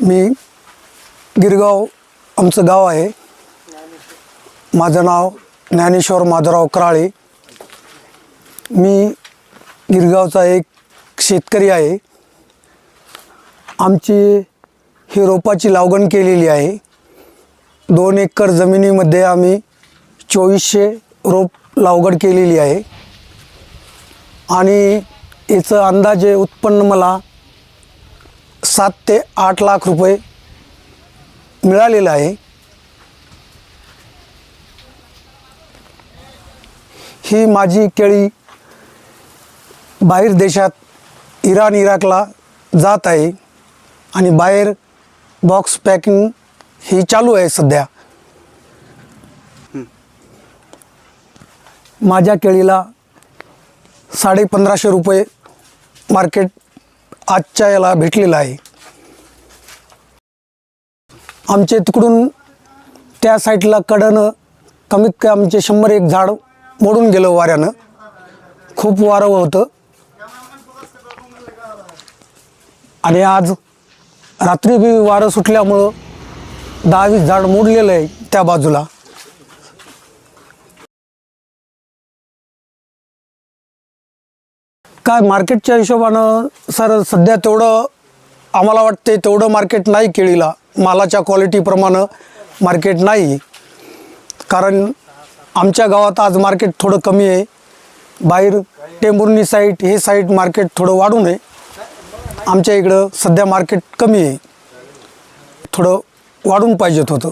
मी गिरगाव आमचं गाव आहे. माझं नाव ज्ञानेश्वर माधवराव कराळे. मी गिरगावचा एक शेतकरी आहे. आमची ही रोपाची लावगण केलेली आहे. दोन एकर जमिनीमध्ये आम्ही चोवीसशे रोप लागवड केलेली आहे. आणि याचं अंदाजे उत्पन्न मला सात ते आठ लाख रुपये मिळालेलं आहे. ही माझी केळी बाहेर देशात इराण इराकला जात आहे आणि बाहेर बॉक्स पॅकिंग ही चालू आहे सध्या. माझ्या केळीला साडे पंधराशे रुपये मार्केट आजच्या याला भेटलेलं आहे. आमचे तिकडून त्या साईडला कडनं कमीत कमी आमचे शंभर एक झाड मोडून गेलं वाऱ्यानं. खूप वारं होतं. आणि आज रात्री बी वारं सुटल्यामुळं दहावीस झाड मोडलेलं आहे त्या बाजूला. काय मार्केटच्या हिशोबानं सर सध्या तेवढं आम्हाला वाटते तेवढं मार्केट नाही केळीला. मालाच्या क्वालिटीप्रमाणे मार्केट नाही. कारण आमच्या गावात आज मार्केट थोडं कमी आहे. बाहेर टेंबुर्णी साईट हे साईट मार्केट थोडं वाढून आहे आमच्या इकडं सध्या मार्केट कमी आहे. थोडं वाढून पाहिजेत होतं.